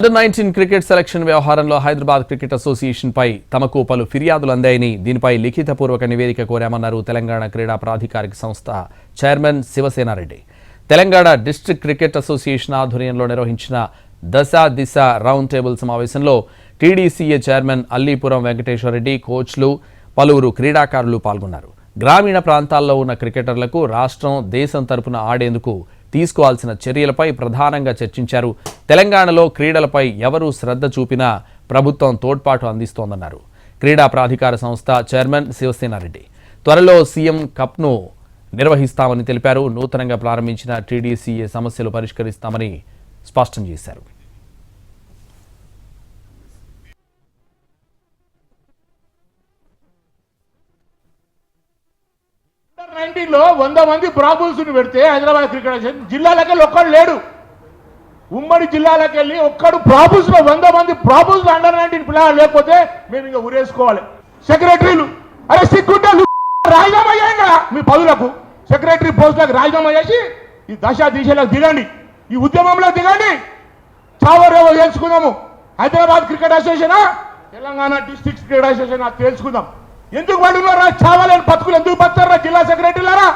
Under nineteen cricket selection వ్యవహారంలో Hyderabad cricket association పై తమకు పలు ఫిర్యాదులు అందాయని దీనిపై లిఖితపూర్వక నివేదిక కోరామన్నారు తెలంగాణ క్రీడా ప్రాధికారిక సంస్థ chairman Sivasena Reddy Telangana district cricket association ఆధ్వర్యంలో నిర్వహించిన దశ దిశ రౌండ్ టేబుల్ సమావేశంలో టీడీసీఏ చైర్మన్ అల్లీపురం వెంకటేశ్వరరెడ్డి కోచ్లు పలువురు క్రీడాకారులు పాల్గొన్నారు. గ్రామీణ ప్రాంతాల్లో ఉన్న క్రికెటర్లకు రాష్ట్రం దేశం తరపున ఆడేందుకు తీసుకోవాల్సిన చర్యలపై ప్రధానంగా చర్చించారు తెలంగాణలో క్రీడలపై ఎవరు శ్రద్ధ చూపినా ప్రభుత్వం తోడ్పాటు అందిస్తోందన్నారు. క్రీడా ప్రాధికార సంస్థ చైర్మన్ శివసేనారెడ్డి. త్వరలో సీఎం కప్ను నిర్వహిస్తామని తెలిపారు. నూతనంగా ప్రారంభించిన టీడీసీఏ సమస్యలు పరిష్కరిస్తామని స్పష్టం చేశారు. నైన్టీన్లో వంద మంది ప్రాబుల్స్ పెడితే హైదరాబాద్ క్రికెట్ అసోసియేషన్ ఒక్కడు లేడు. ఉమ్మడి జిల్లాలకు వెళ్ళి ఒక్కడు ప్రాబుల్స్లో వంద మంది ప్రాబుల్స్ అండర్ నైన్టీన్ పిల్లలు లేకపోతే మేము ఇంకా ఉరేసుకోవాలి సెక్రటరీలు అరే సిగ్గుంటే రాజీనామా చేయండి రా మీ పదులకు. సెక్రటరీ పోస్టులకు రాజీనామా చేసి ఈ దశ దిశలకు దిగండి ఈ ఉద్యమంలో దిగండి. చావరేవో తెలుసుకుందాము. Hyderabad cricket association Telangana district cricket association తెలుసుకుందాం. ఎందుకు పడున్నారా చావాలని బతుకులు ఎందుకు బతారా జిల్లా సెక్రటరీలారా?